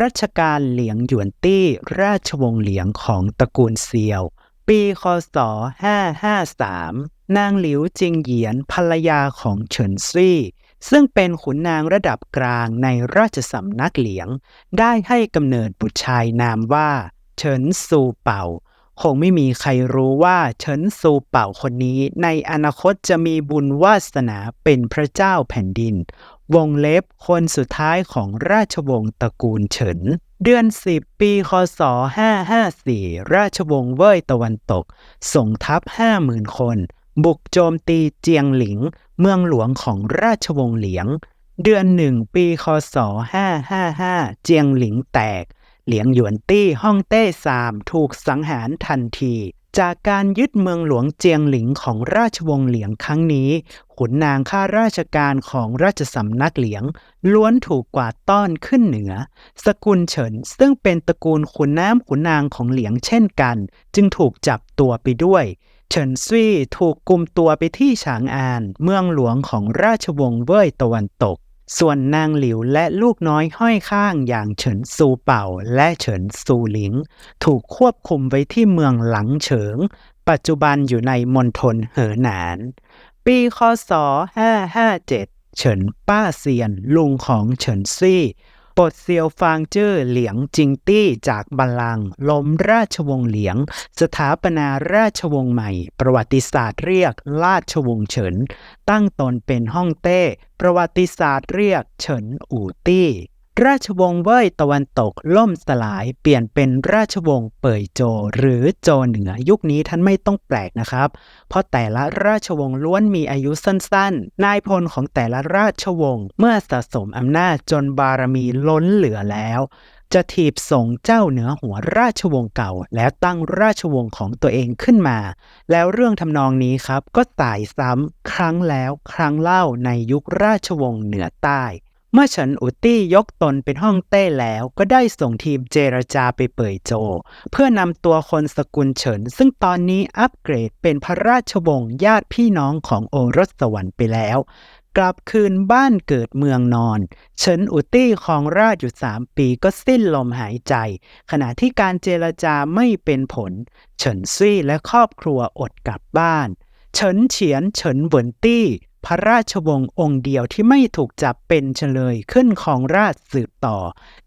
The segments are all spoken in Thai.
รัชกาลเหลียงหยวนตี้ราชวงศ์เหลียงของตระกูลเซียว ปีคศ 553 นางหลิวจิงเหยียนภรรยาของเฉินซี่ ซึ่งเป็นขุนนางระดับกลางในราชสำนักเหลียง ได้ให้กำเนิดบุตรชายนามว่า เฉินซูเป่า คงไม่มีใครรู้ว่าเฉินซูเป่าคนนี้ในอนาคตจะมีบุญวาสนาเป็นพระเจ้าแผ่นดิน วงเล็บคนสุดท้ายของราชวงศ์ตระกูลเฉิน เดือน 10 ปี คศ 554 ราชวงศ์เว่ยตะวันตก ส่งทัพ 50,000 คน บุกโจมตีเจียงหลิง เมืองหลวงของราชวงศ์เหลียง เดือนหนึ่งปี คศ 555 เจียงหลิงแตก เหลียงหยวนตี้ฮ่องเต้ซามถูกสังหารทันที จากการยึดเมืองหลวงเจียงหลิงของราชวงศ์เหลียงครั้งนี้ ขุนนางข้าราชการของราชสำนักเหลียง ล้วนถูกกวาดต้อนขึ้นเหนือ สกุลเฉินซึ่งเป็นตระกูลขุนน้ำขุนนางของเหลียงเช่นกัน จึงถูกจับตัวไปด้วย เฉินซุยถูกกุมตัวไปที่ฉางอาน เมืองหลวงของราชวงศ์เว่ยตะวันตก ส่วนนางหลิวและลูกน้อยห้อยข้างอย่างเฉินซูเป่าและเฉินซูหลิง ถูกควบคุมไว้ที่เมืองหลังเฉิง ปัจจุบันอยู่ในมณฑลเหอหนาน ปีคศ 557 เฉินป้าเซียนลุงของเฉินซี่ ปลดเซียวฟางเจ้อเหลียงจิงตี้จากบัลลังก์ล้มราชวงศ์เหลียง สถาปนาราชวงศ์ใหม่ ประวัติศาสตร์เรียกราชวงศ์เฉิน ตั้งตนเป็นฮ่องเต้ ประวัติศาสตร์เรียกเฉินอู่ตี้ ราชวงศ์เว่ยตะวันตกล่มสลายเปลี่ยนเป็นราชวงศ์เป่ยโจ หรือโจเหนือยุคนี้ท่านไม่ต้องแปลกนะครับ เพราะแต่ละราชวงศ์ล้วนมีอายุสั้นๆ นายพลของแต่ละราชวงศ์เมื่อสะสมอำนาจจนบารมีล้นเหลือแล้ว จะถีบส่งเจ้าเหนือหัวราชวงศ์เก่า แล้วตั้งราชวงศ์ของตัวเองขึ้นมา แล้วเรื่องทำนองนี้ครับก็ตายซ้ำครั้งแล้วครั้งเล่าในยุคราชวงศ์เหนือใต้ เมื่อเฉินอุตี้ยกตนเป็นฮ่องเต้แล้วก็ได้ส่งทีมเจรจาไปเป่ยโจ เพื่อนำตัวคนสกุลเฉิน ซึ่งตอนนี้อัปเกรดเป็นพระราชวงศ์ญาติพี่น้องของโอรสสวรรค์ไปแล้ว กลับคืนบ้านเกิดเมืองนอน เฉินอุตี้ของราชอยู่สามปีก็สิ้นลมหายใจ ขณะที่การเจรจาไม่เป็นผล เฉินซี่และครอบครัวอดกลับบ้าน เฉินเฉียนเฉินเหวินตี้ พระราชวงศ์องค์เดียวที่ไม่ถูกจับเป็นเฉลยขึ้นของราชสืบต่อ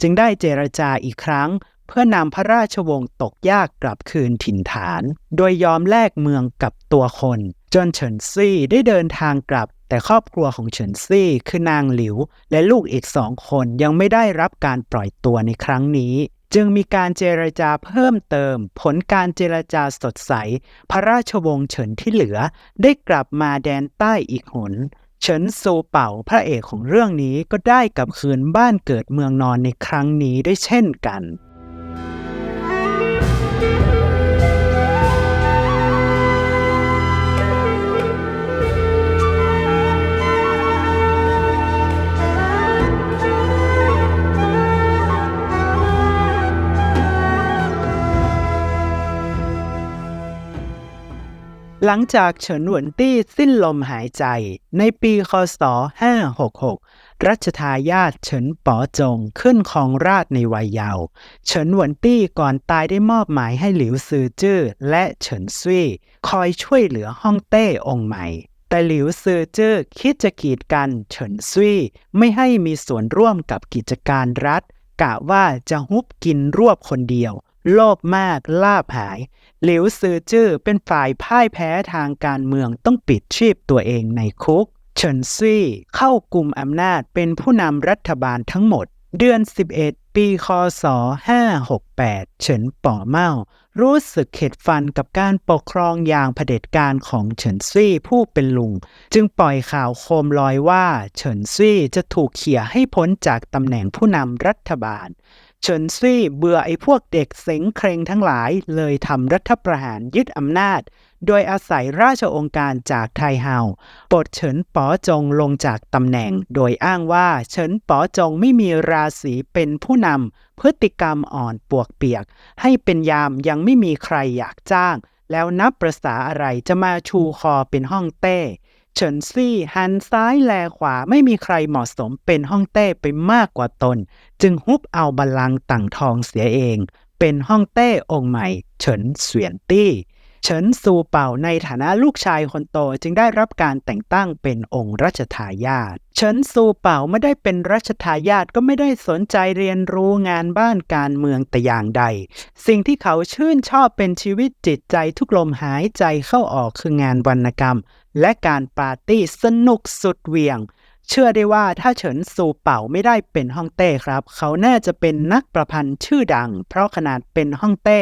จึงได้เจรจาอีกครั้ง เพื่อนำพระราชวงศ์ตกยากกลับคืนถิ่นฐาน โดยยอมแลกเมืองกับตัวคน จนเฉินซี่ได้เดินทางกลับ แต่ครอบครัวของเฉินซี่คือนางหลิว และลูกอีกสองคนยังไม่ได้รับการปล่อยตัวในครั้งนี้ จึงมีการเจรจาเพิ่มเติม ผลการเจรจาสดใส พระราชวงศ์เฉินที่เหลือ ได้กลับมาแดนใต้อีกหนเฉินโซเป่าพระเอกของเรื่องนี้ก็ได้กลับคืนบ้านเกิดเมืองนอนในครั้งนี้ด้วยเช่นกัน หลังจากเฉินหวนตี้สิ้นลมหายใจ ในปีคศ 566 รัชทายาทเฉินป๋อจงขึ้นครองราชในวัยเยาว์เฉินหวนตี้ก่อนตายได้มอบหมายให้หลิวซือจื้อและเฉินซุยคอยช่วยเหลือฮ่องเต้องค์ใหม่ แต่หลิวซือจื้อคิดจะกีดกันเฉินซุยไม่ให้มีส่วนร่วมกับกิจการรัฐ กะว่าจะฮุบกินรวบคนเดียว โลภมากลาบหาย หลิวซือจื้อเป็นฝ่ายพ่ายแพ้ทางการเมืองต้องปิดชีพตัวเองในคุก เฉินซี่เข้ากลุ่มอำนาจเป็นผู้นำรัฐบาลทั้งหมด เดือน 11 ปีคศ 568 เฉินป๋อเมารู้สึกเข็ดฟันกับการปกครองอย่างเผด็จการของเฉินซี่ผู้เป็นลุง จึงปล่อยข่าวโคมลอยว่า เฉินซี่จะถูกเขี่ยให้พ้นจากตำแหน่งผู้นำรัฐบาล เฉินซี่เบื่อไอ้พวกเด็กเสงเครงทั้งหลายเลยทำรัฐประหารยึดอำนาจ โดยอาศัยราชองค์การจากไทเฮาปลดเฉินป๋อจงลงจากตำแหน่ง โดยอ้างว่าเฉินป๋อจงไม่มีราศีเป็นผู้นำพฤติกรรมอ่อนปวกเปียก ให้เป็นยามยังไม่มีใครอยากจ้าง แล้วนับประษาอะไรจะมาชูคอเป็นห้องเต้ เฉินซี่หันซ้ายแลขวาไม่มีใครเหมาะสมเป็นฮ่องเต้ไปมากกว่าตน จึงฮุบเอาบัลลังก์ต่างทองเสียเอง เป็นฮ่องเต้องค์ใหม่ เฉินเสวียนตี้เฉินซูเป่าในฐานะลูกชายคนโตจึงได้รับการแต่งตั้งเป็นองค์รัชทายาทเฉินซูเป่าไม่ได้เป็นรัชทายาทก็ไม่ได้สนใจเรียนรู้งานบ้านการเมืองแต่อย่างใด สิ่งที่เขาชื่นชอบเป็นชีวิตจิตใจทุกลมหายใจเข้าออกคืองานวรรณกรรม และการปาร์ตี้สนุกสุดเหวี่ยง เชื่อได้ว่าถ้าเฉินซูเป่าไม่ได้เป็นฮ่องเต้ครับ เขาน่าจะเป็นนักประพันธ์ชื่อดัง เพราะขนาดเป็นฮ่องเต้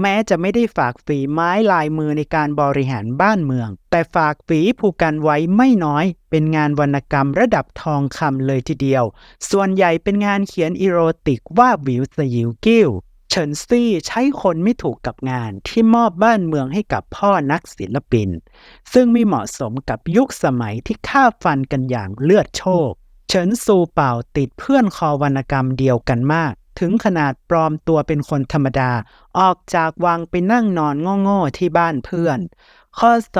แม้จะไม่ได้ฝากฝีไม้ลายมือในการบริหารบ้านเมือง แต่ฝากฝีผูกกันไว้ไม่น้อย เป็นงานวรรณกรรมระดับทองคำเลยทีเดียว ส่วนใหญ่เป็นงานเขียนอีโรติกว่าวิวสยิวกิ้ว ฉินซี่ใช้คนไม่ถูกกับงานที่มอบบ้านเมืองให้กับพ่อนักศิลปิน ซึ่งไม่เหมาะสมกับยุคสมัยที่ฆ่าฟันกันอย่างเลือดโชกเฉินซูเป่าติดเพื่อนคอวรรณกรรมเดียวกันมาก ถึงขนาดปลอมตัวเป็นคนธรรมดา ออกจากวังไปนั่งนอนโง่ๆที่บ้านเพื่อน ข้อศ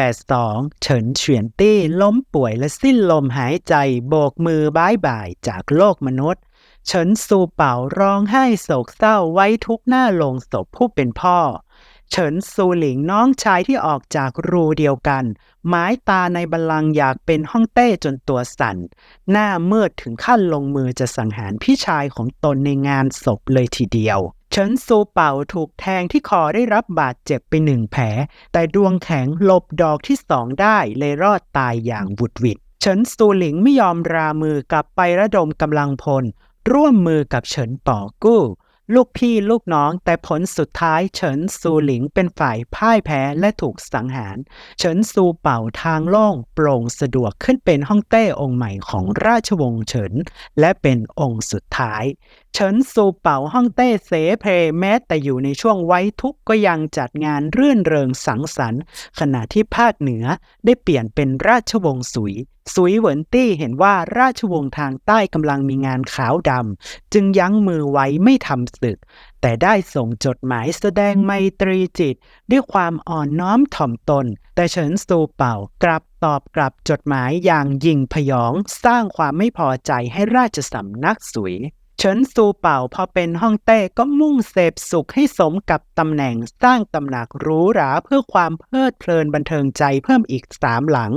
582 เฉินเฉียนตี้ล้มป่วยและสิ้นลมหายใจ โบกมือบายบายจากโลกมนุษย์ เฉินซูเป่าร้องไห้โศกเศร้าไว้ทุกหน้าโลงศพผู้เป็นพ่อ เฉินซูหลิงน้องชายที่ออกจากรูเดียวกันหมายตาในบัลลังก์อยากเป็นฮ่องเต้จนตัวสั่น หน้าเมืดถึงขั้นลงมือจะสังหารพี่ชายของตนในงานศพเลยทีเดียวเฉินซูเป่าถูกแทงที่คอได้รับบาดเจ็บไปหนึ่งแผล แต่ดวงแข็งหลบดอกที่สองได้เลยรอดตายอย่างบุดหวิดเฉินซูหลิงไม่ยอมรามือกลับไประดมกำลังพล ร่วมมือกับเฉินป่อกู้ ลูกพี่ลูกน้องแต่ผลสุดท้ายเฉินซูหลิงเป็นฝ่ายพ่ายแพ้และถูกสังหาร เฉินซูเป่าทางโล่งโปร่งสะดวกขึ้นเป็นฮ่องเต้องค์ใหม่ของราชวงศ์เฉิน และเป็นองค์สุดท้าย เฉินซูเป่าฮ่องเต้เสเพแม้แต่อยู่ในช่วงไว้ทุกข์ก็ยังจัดงานรื่นเริงสังสรรค์ ขณะที่ภาคเหนือได้เปลี่ยนเป็นราชวงศ์สุย สุยเหวินตี้เห็นว่าราชวงศ์ทางใต้กำลังมีงานขาวดำจึงยั้งมือไว้ไม่ทำศึก แต่ได้ส่งจดหมายแสดงไมตรีจิต ด้วยความอ่อนน้อมถ่อมตน แต่เฉินซูเป่ากลับตอบกลับจดหมายอย่างยิ่งพยอง สร้างความไม่พอใจให้ราชสำนักสุย เฉินซูเป่าพอเป็นฮ่องเต้ก็มุ่งเสพสุขให้สมกับตำแหน่งสร้างตำหนักหรูหราเพื่อความเพลิดเพลินบันเทิงใจเพิ่มอีกสามหลัง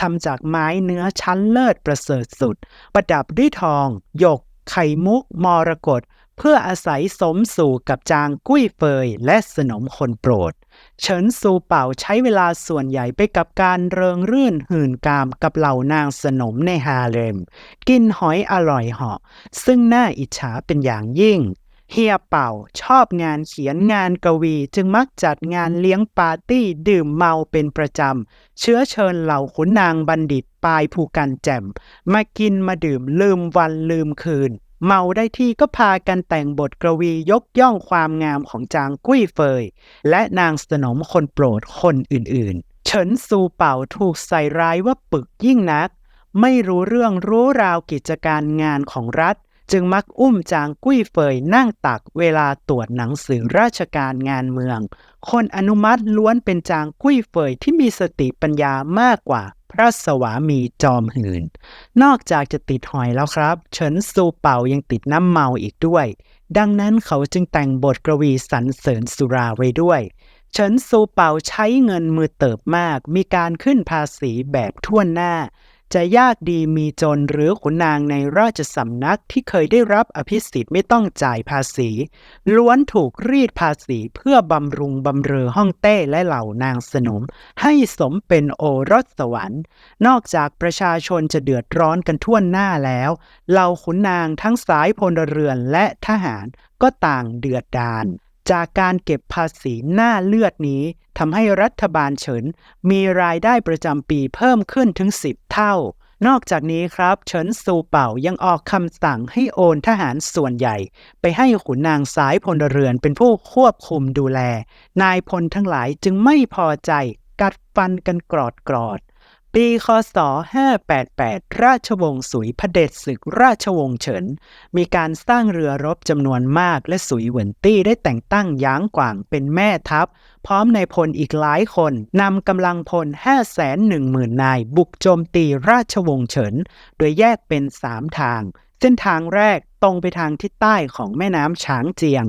ทำจากไม้เนื้อชั้นเลิศประเสริฐสุด ประดับด้วยทอง หยก ไข่มุก มรกต เพื่ออาศัยสมสู่กับจางกุ้ยเฟยและสนมคนโปรด เฉินซูเป่าใช้เวลาส่วนใหญ่ไปกับการเริงรื่นหื่นกามกับเหล่านางสนมในฮาเลม กินหอยอร่อยเหาะ ซึ่งน่าอิจฉาเป็นอย่างยิ่ง เฮียเป่าชอบงานเขียนงานกวีจึงมักจัดงานเลี้ยงปาร์ตี้ดื่มเมาเป็นประจำ เชื้อเชิญเหล่าขุนนางบัณฑิตปลายภูกันแจ่ม มากินมาดื่มลืมวันลืมคืน เมาได้ที่ก็พากันแต่งบทกวียกย่องความงามของจางกุ้ยเฟย และนางสนมคนโปรดคนอื่นๆ เฉินซูเป่าถูกใส่ร้ายว่าปึกยิ่งนัก ไม่รู้เรื่องรู้ราวกิจการงานของรัฐ จึงมักอุ้มจางกุ้ยเฟยนั่งตักเวลาตรวจหนังสือราชการงานเมือง คนอนุมัติล้วนเป็นจางกุ้ยเฟยที่มีสติปัญญามากกว่า พระสวามีจอมหื่น นอกจากจะติดหอยแล้วครับ เฉินซูเป่ายังติดน้ำเมาอีกด้วย ดังนั้นเขาจึงแต่งบทกวีสรรเสริญสุราไว้ด้วย เฉินซูเป่าใช้เงินมือเติบมาก มีการขึ้นภาษีแบบทั่วหน้า จะยากดีมีจนหรือขุนนางในราชสำนักที่เคยได้รับอภิสิทธิ์ไม่ต้องจ่ายภาษี ล้วนถูกรีดภาษีเพื่อบำรุงบำเรอห้องเต้และเหล่านางสนม ให้สมเป็นโอรสสวรรค์ นอกจากประชาชนจะเดือดร้อนกันทั่วหน้าแล้วเหล่าขุนนางทั้งสายพลเรือนและทหารก็ต่างเดือดดาล จากการเก็บภาษีหน้าเลือดนี้ทำให้รัฐบาลเฉิน มีรายได้ประจำปีเพิ่มขึ้นถึง 10 เท่า นอกจากนี้ครับเฉินซูเป่ายังออกคำสั่งให้โอนทหารส่วนใหญ่ ไปให้ขุนนางสายพลเรือนเป็นผู้ควบคุมดูแล นายพลทั้งหลายจึงไม่พอใจกัดฟันกันกรอดกรอด ปีคศ 588 ราชวงศ์สุยพระเผด็จศึกราชวงศ์เฉิน มีการสร้างเรือรบจำนวนมากและสุยเหวินตี้ได้แต่งตั้งย้างกว่างเป็นแม่ทัพ พร้อมในายพลอีกหลายคนนำกำลังพล 510,000 นาย บุกโจมตีราชวงศ์เฉิน โดยแยกเป็น 3 ทาง เส้นทางแรกตรงไปทางทิศใต้ของแม่น้ำฉางเจียง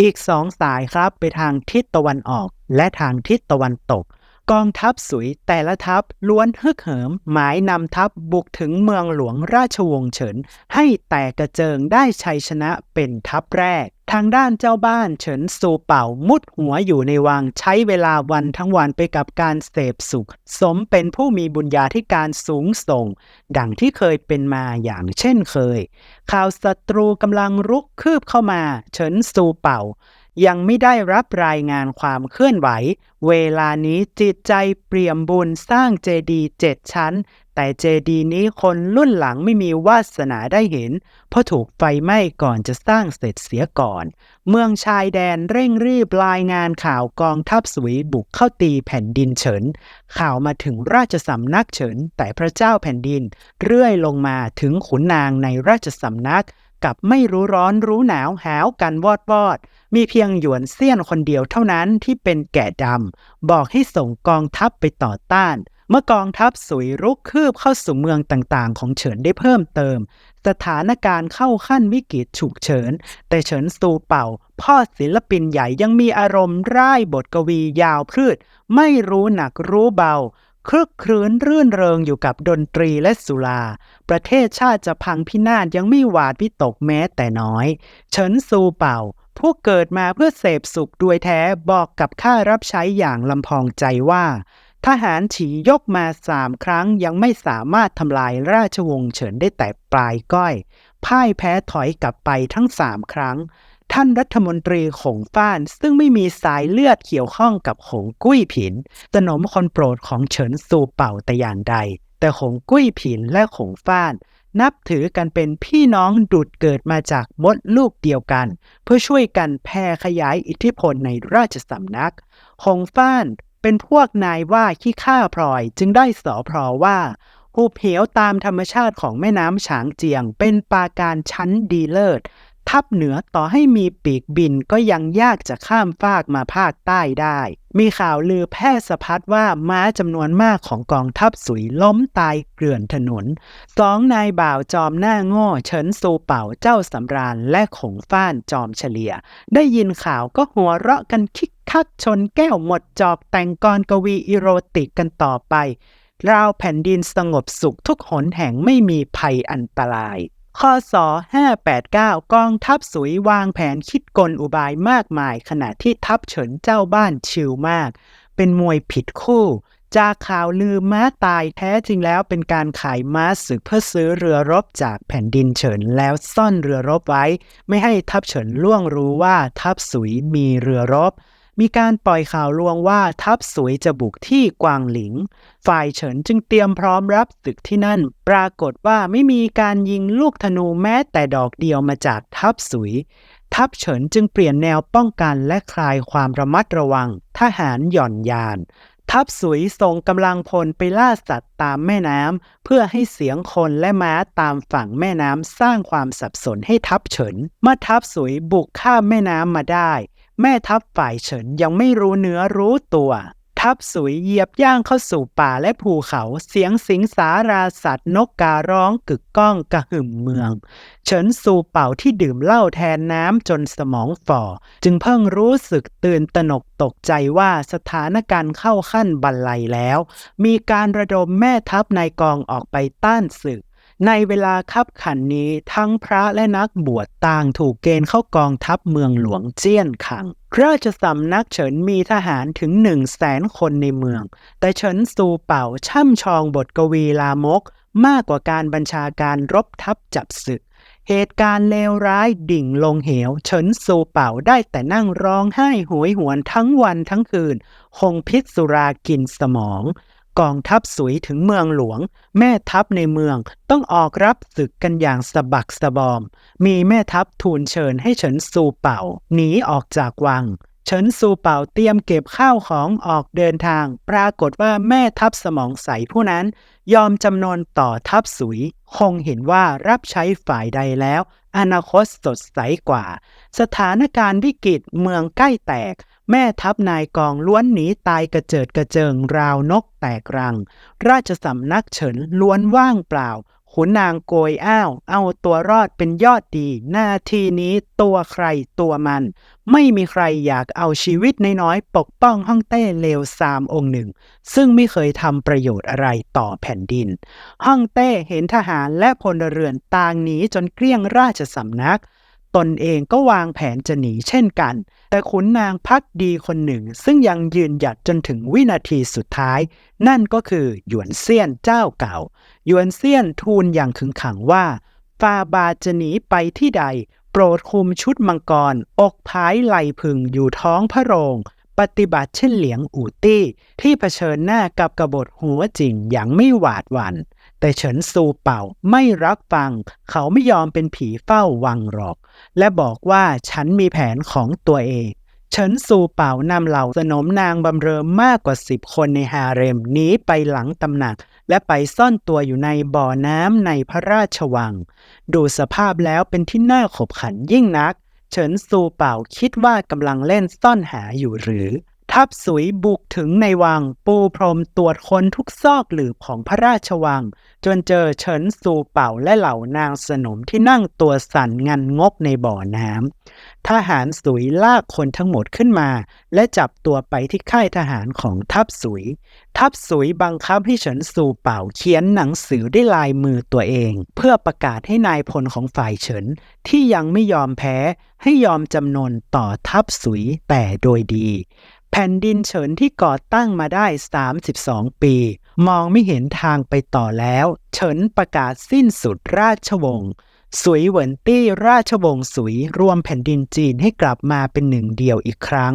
อีกสองสายครับไปทางทิศตะวันออกและทางทิศตะวันตก กองทัพสุยแต่ละทัพล้วนฮึกเหิม หมายนำทัพบุกถึงเมืองหลวงราชวงศ์เฉิน ให้แตกกระเจิงได้ชัยชนะเป็นทัพแรก ทางด้านเจ้าบ้านเฉินซูเป่ามุดหัวอยู่ในวังใช้เวลาวันทั้งวันไปกับการเสพสุข สมเป็นผู้มีบุญญาธิการสูงส่ง ดังที่เคยเป็นมาอย่างเช่นเคย ข่าวศัตรูกำลังรุกคืบเข้ามา เฉินซูเป่า ยังไม่ได้รับรายงานความเคลื่อนไหว เวลานี้จิตใจเปี่ยมบุญสร้างเจดีย์เจ็ดชั้น แต่เจดีย์นี้คนรุ่นหลังไม่มีวาสนาได้เห็น เพราะถูกไฟไหม้ก่อนจะสร้างเสร็จเสียก่อน เมืองชายแดนเร่งรีบรายงานข่าวกองทัพสวีบุกเข้าตีแผ่นดินเฉิน ข่าวมาถึงราชสำนักเฉินแต่พระเจ้าแผ่นดิน เรื่อยลงมาถึงขุนนางในราชสำนัก กับไม่รู้ร้อนรู้หนาวหาวกันวอดวอด มีเพียงหยวนเซียนคนเดียวเท่านั้นที่เป็นแก่ดำ บอกให้ส่งกองทัพไปต่อต้าน เมื่อกองทัพสุยรุกคืบเข้าสู่เมืองต่างๆ ของเฉินได้เพิ่มเติม สถานการณ์เข้าขั้นวิกฤตฉุกเฉิน แต่เฉินซูเป่า พ่อศิลปินใหญ่ยังมีอารมณ์ร่ายบทกวียาวพืช ไม่รู้หนักรู้เบา คลึกครื้นรื่นเริงอยู่กับดนตรีและสุรา ประเทศชาติจะพังพินาศยังไม่หวาดวิตกแม้แต่น้อย เฉินซูเป่า ผู้เกิดมาเพื่อเสพสุขด้วยแท้บอกกับข้ารับใช้อย่างลำพองใจว่า ทหารฉียกมาสามครั้งยังไม่สามารถทำลายราชวงศ์เฉินได้แต่ปลายก้อย พ่ายแพ้ถอยกลับไปทั้งสามครั้ง ท่านรัฐมนตรีขงฟ้านซึ่งไม่มีสายเลือดเกี่ยวข้องกับขงกุ้ยผิน สนมคนโปรดของเฉินซูเป่าแต่อย่างใด แต่ขงกุ้ยผินและขงฟ้าน นับถือกันเป็นพี่น้องดุดเกิดมาจากมดลูกเดียวกัน เพื่อช่วยกันแผ่ขยายอิทธิพลในราชสำนัก หงฟ้านเป็นพวกนายว่าขี้ข้าพลอยจึงได้สอพรอว่าหุบเหวตามธรรมชาติของแม่น้ำฉางเจียง เป็นปาการชั้นดีเลิศ ทัพเหนือต่อให้มีปีกบินก็ยังยากจะข้ามฟากมาภาคใต้ได้ มีข่าวลือแพร่สะพัดว่าม้าจำนวนมากของกองทัพสุยล้มตายเกลื่อนถนนสองนายบ่าวจอมหน้าง่เฉินซูเป่าเจ้าสำราญและขงฟ้านจอมเฉลีย ได้ยินข่าวก็หัวเราะกันคิกคักชนแก้วหมดจอกแต่งกรกวีอีโรติกกันต่อไปราวแผ่นดินสงบสุขทุกหนแห่งไม่มีภัยอันตราย ข้อศ589 กองทัพสุยวางแผนคิดกลอุบายมากมาย ขณะที่ทัพเฉินเจ้าบ้านชิลมาก เป็นมวยผิดคู่ จากข่าวลือม้าตายแท้จริงแล้วเป็นการขายม้าศึกเพื่อซื้อเรือรบจากแผ่นดินเฉินแล้วซ่อนเรือรบไว้ ไม่ให้ทัพเฉินล่วงรู้ว่าทัพสุยมีเรือรบ มีการปล่อยข่าวลวงว่าทัพสวยจะบุกที่กวางหลิง ฝ่ายเฉินจึงเตรียมพร้อมรับศึกที่นั่น ปรากฏว่าไม่มีการยิงลูกธนูแม้แต่ดอกเดียวมาจากทัพสวยทัพเฉินจึงเปลี่ยนแนวป้องกันและคลายความระมัดระวัง ทหารหย่อนยาน ทัพสวยส่งกำลังพลไปล่าสัตว์ตามแม่น้ำเพื่อให้เสียงคนและม้าตามฝั่งแม่น้ำสร้างความสับสนให้ทัพเฉินเมื่อทัพสวยบุกข้ามแม่น้ำมาได้ แม่ทัพฝ่ายเฉินยังไม่รู้เนื้อรู้ตัว ทัพสุยเหยียบย่างเข้าสู่ป่าและภูเขาเสียงสิงสาราสัตว์นกการ้องกึกก้องกระหึ่มเมือง เฉินสูเป่าที่ดื่มเหล้าแทนน้ำจนสมองฝ่อ จึงเพิ่งรู้สึกตื่นตระหนกตกใจว่าสถานการณ์เข้าขั้นบันไลแล้ว มีการระดมแม่ทัพนายกองออกไปต้านศึก ในเวลาคับขันนี้ทั้งพระและนักบวชต่างถูกเกณฑ์เข้ากองทัพเมืองหลวงเจี้ยนขัง ราชสำนักเฉินมีทหารถึงหนึ่งแสนคนในเมือง แต่เฉินซูเป่าช่ำชองบทกวีลามก มากกว่าการบัญชาการรบทัพจับศึก เหตุการณ์เลวร้ายดิ่งลงเหว เฉินซูเป่าได้แต่นั่งร้องไห้หวยหวนทั้งวันทั้งคืน คงพิษสุรากินสมอง กองทัพสุยถึงเมืองหลวง แม่ทัพในเมืองต้องออกรับศึกกันอย่างสะบักสะบอม มีแม่ทัพทูลเชิญให้เฉินซูเป่าหนีออกจากวัง เฉินซูเป่าเตรียมเก็บข้าวของออกเดินทาง ปรากฏว่าแม่ทัพสมองใสผู้นั้น ยอมจำนนต่อทัพสุย คงเห็นว่ารับใช้ฝ่ายใดแล้ว อนาคตสดใสกว่า สถานการณ์วิกฤตเมืองใกล้แตก แม่ทัพนายกองล้วนหนีตายกระเจิดกระเจิงราวนกแตกรัง ราชสำนักเฉินล้วนว่างเปล่า ขุนนางโกยอ้าว เอาตัวรอดเป็นยอดดี หน้าที่นี้ตัวใครตัวมัน ไม่มีใครอยากเอาชีวิตนน้อยปกป้องฮ่องเต้เลวซามองค์หนึ่ง ซึ่งไม่เคยทำประโยชน์อะไรต่อแผ่นดินฮ่องเต้เห็นทหารและพลเรือนต่างหนีจนเกลี้ยงราชสำนัก ตนเองก็วางแผนจะหนีเช่นกัน แต่ขุนนางพักดีคนหนึ่ง ซึ่งยังยืนหยัดจนถึงวินาทีสุดท้าย นั่นก็คือหยวนเซียนเจ้าเก่า หยวนเซียนทูลอย่างขึงขังว่าฟาบาจะหนีไปที่ใด โปรดคุมชุดมังกร อกพายไหลพึงอยู่ท้องพระโรง ปฏิบัติเช่นเหลียงอูตี้ ที่เผชิญหน้ากับกบฏหัวจริงอย่างไม่หวาดหวัน่น แต่เฉินซูเป่าไม่รับฟัง เขาไม่ยอมเป็นผีเฝ้าวังหรอก และบอกว่าฉันมีแผนของตัวเองเฉินซูเป่านำเหล่าสนมนางบำเรอมากกว่าสิบคนในฮาเร็มหนีไปหลังตำหนัก และไปซ่อนตัวอยู่ในบ่อน้ำในพระราชวัง ดูสภาพแล้วเป็นที่น่าขบขันยิ่งนัก เฉินซูเป่าคิดว่ากำลังเล่นซ่อนหาอยู่หรือ ทัพสุยบุกถึงในวัง ปูพรมตรวจคนทุกซอกหลืบของพระราชวัง จนเจอเฉินซูเป่าและเหล่านางสนมที่นั่งตัวสั่นงันงกในบ่อน้ำทหารสุยลากคนทั้งหมดขึ้นมา และจับตัวไปที่ค่ายทหารของทัพสุย ทัพสุยบังคับให้เฉินซูเป่าเขียนหนังสือด้วยลายมือตัวเอง เพื่อประกาศให้นายพลของฝ่ายเฉินที่ยังไม่ยอมแพ้ให้ยอมจำนนต่อทัพสุยแต่โดยดี แผ่นดินเฉินที่ก่อตั้งมาได้ 32 ปี มองไม่เห็นทางไปต่อแล้ว เฉินประกาศสิ้นสุดราชวงศ์สุยเหวินตี้ราชวงศ์สุยรวมแผ่นดินจีนให้กลับมาเป็นหนึ่งเดียวอีกครั้ง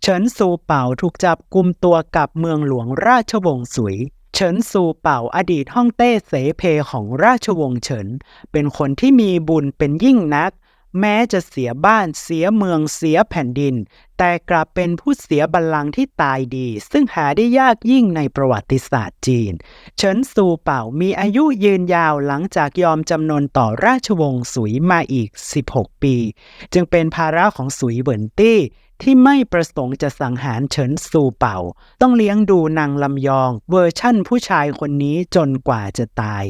เฉินซูเป่าถูกจับกลุ่มตัวกับเมืองหลวงราชวงศ์สุย เฉินซูเป่าอดีตฮ่องเต้เสเพของราชวงศ์เฉิน เป็นคนที่มีบุญเป็นยิ่งนัก แม้จะเสียบ้านเสียเมืองเสียแผ่นดิน แต่กลับเป็นผู้เสียบัลลังก์ที่ตายดี ซึ่งหาได้ยากยิ่งในประวัติศาสตร์จีน เฉินซูเป่ามีอายุยืนยาวหลังจากยอมจำนนต่อราชวงศ์สุยมาอีก 16 ปี จึงเป็นภาระของสุยเหวินตี้ที่ไม่ประสงค์จะสังหารเฉินซูเป่า ต้องเลี้ยงดูนางลำยอง เวอร์ชั่นผู้ชายคนนี้จนกว่าจะตาย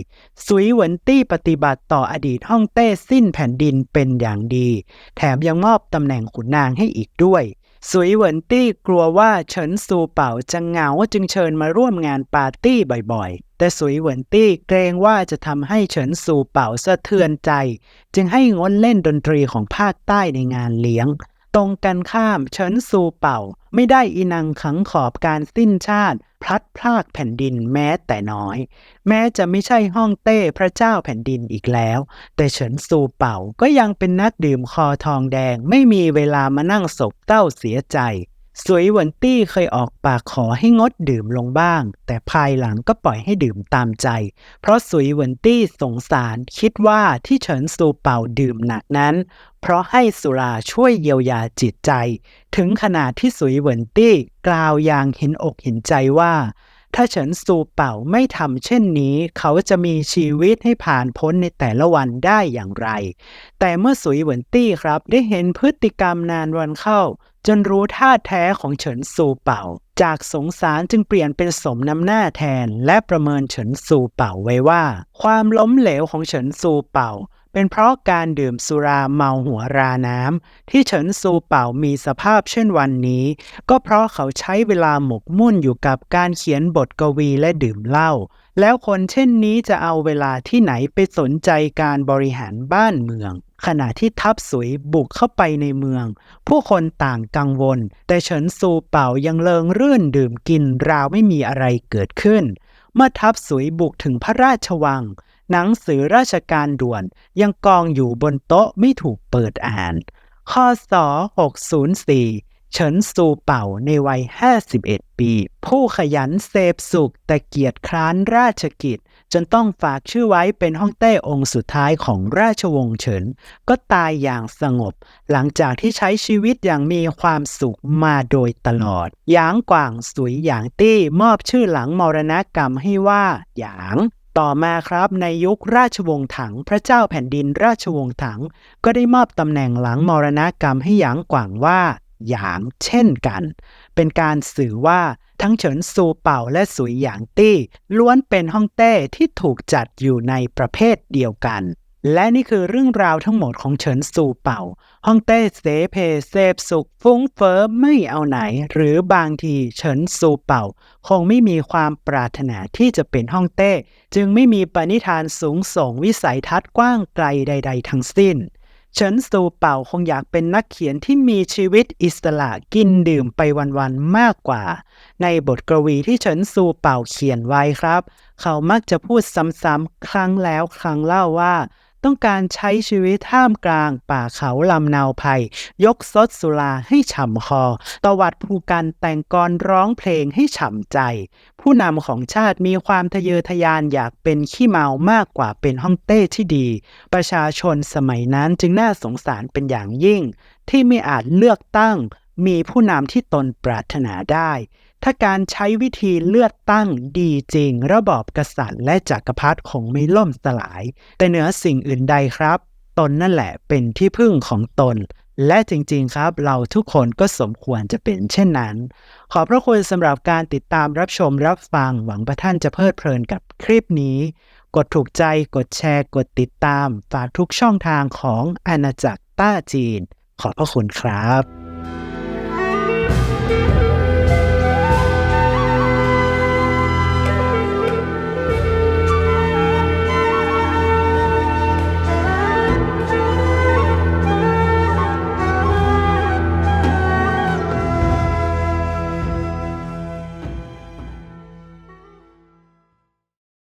สุยเหวินตี้ปฏิบัติต่ออดีตฮ่องเต้สิ้นแผ่นดินเป็นอย่างดี แถมยังมอบตำแหน่งขุนนางให้อีกด้วยสุยเหวินตี้กลัวว่าเฉินซูเป่าจะเหงาจึงเชิญมาร่วมงานปาร์ตี้บ่อยๆ แต่สุยเหวินตี้เกรงว่าจะทำให้เฉินซูเป่าสะเทือนใจ จึงให้งดเล่นดนตรีของภาคใต้ในงานเลี้ยง ตรงกันข้ามเฉินซูเป่า ไม่ได้อีนังขังขอบการสิ้นชาติ พลัดพรากแผ่นดินแม้แต่น้อย แม้จะไม่ใช่ฮ่องเต้พระเจ้าแผ่นดินอีกแล้ว แต่เฉินซูเป่าก็ยังเป็นนักดื่มคอทองแดงไม่มีเวลามานั่งศพเต้าเสียใจ สวยเหวนตี้เคยออกปากขอให้งดดื่มลงบ้าง แต่ภายหลังก็ปล่อยให้ดื่มตามใจ เพราะสวยเหวนตี้สงสารคิดว่าที่เฉินซูเป่าดื่มหนักนั้น เพราะให้สุราช่วยเยียวยาจิตใจ ถึงขนาดที่สวยเหวนตี้กล่าวอย่างเห็นอกเห็นใจว่า ถ้าเฉินซูเป่าไม่ทำเช่นนี้ เขาจะมีชีวิตให้ผ่านพ้นในแต่ละวันได้อย่างไร แต่เมื่อสุยเหวินตี้ครับได้เห็นพฤติกรรมนานวันเข้า จนรู้ท่าแท้ของเฉินซูเป่า จากสงสารจึงเปลี่ยนเป็นสมน้ำหน้าแทน และประเมินเฉินซูเป่าไว้ว่า ความล้มเหลวของเฉินซูเป่า เป็นเพราะการดื่มสุราเมาหัวราน้ำที่เฉินซูเป่ามีสภาพเช่นวันนี้ ก็เพราะเขาใช้เวลาหมกมุ่นอยู่กับการเขียนบทกวีและดื่มเหล้าแล้วคนเช่นนี้จะเอาเวลาที่ไหนไปสนใจการบริหารบ้านเมือง ขณะที่ทัพสุยบุกเข้าไปในเมือง ผู้คนต่างกังวล แต่เฉินซูเป่ายังเลิงรื่นดื่มกินราวไม่มีอะไรเกิดขึ้น เมื่อทัพสุยบุกถึงพระราชวัง หนังสือราชการด่วนยังกองอยู่บนโต๊ะไม่ถูกเปิดอ่าน ข้อศ604 เฉินซูเป่าในวัย 51 ปี ผู้ขยันเสพสุขแต่เกียจคร้านราชกิจ จนต้องฝากชื่อไว้เป็นฮ่องเต้องค์สุดท้ายของราชวงศ์เฉิน ก็ตายอย่างสงบ หลังจากที่ใช้ชีวิตอย่างมีความสุขมาโดยตลอด หยางกว่างสุยหยางตี้มอบชื่อหลังมรณกรรมให้ว่าหยาง ต่อมาครับในยุคราชวงศ์ถังพระเจ้าแผ่นดินราชวงศ์ถัง ก็ได้มอบตำแหน่งหลังมรณกรรมให้หยางกว่างว่าหยางเช่นกัน เป็นการสื่อว่าทั้งเฉินซูเป่าและสุยหยางตี้ ล้วนเป็นฮ่องเต้ที่ถูกจัดอยู่ในประเภทเดียวกัน และนี่คือเรื่องราวทั้งหมดของเฉินซูเป่าฮ่องเต้เสเพเสพสุขฟุ้งเฟอ้อไม่เอาไหน หรือบางทีเฉินซูเป่า คงไม่มีความปรารถนาที่จะเป็นฮ่องเต้ จึงไม่มีปณิธานสูงส่งวิสัยทัศน์กว้างไกลใด ๆ ทั้งสิ้น เฉินซูเป่าคงอยากเป็นนักเขียนที่มีชีวิตอิสระกินดื่มไปวันๆมากกว่า ในบทกวีที่เฉินซูเป่าเขียนไว้ครับ เขามักจะพูดซ้ำๆครั้งแล้วครั้งเล่าว่า ต้องการใช้ชีวิตท่ามกลางป่าเขาลำนาวไผ่ยกซดสุราให้ฉ่ำคอ ตวัดภูกันแต่งกรร้องเพลงให้ฉ่ำใจ ผู้นำของชาติมีความทะเยอทะยานอยากเป็นขี้เมามากกว่าเป็นฮ่องเต้ที่ดี ประชาชนสมัยนั้นจึงน่าสงสารเป็นอย่างยิ่ง ที่ไม่อาจเลือกตั้งมีผู้นำที่ตนปรารถนาได้ ถ้าการใช้วิธีเลือกตั้งดีจริง ระบอบกษัตริย์และจักรพรรดิคงไม่ล่มสลาย แต่เหนือสิ่งอื่นใดครับ ตนนั่นแหละเป็นที่พึ่งของตน และจริงๆครับ เราทุกคนก็สมควรจะเป็นเช่นนั้น ขอบพระคุณสำหรับการติดตามรับชมรับฟังหวังว่าท่านจะเพลิดเพลินกับคลิปนี้ กดถูกใจกดแชร์กดติดตามฝากทุกช่องทางของอาณาจักรต้าจีน ขอบพระคุณครับ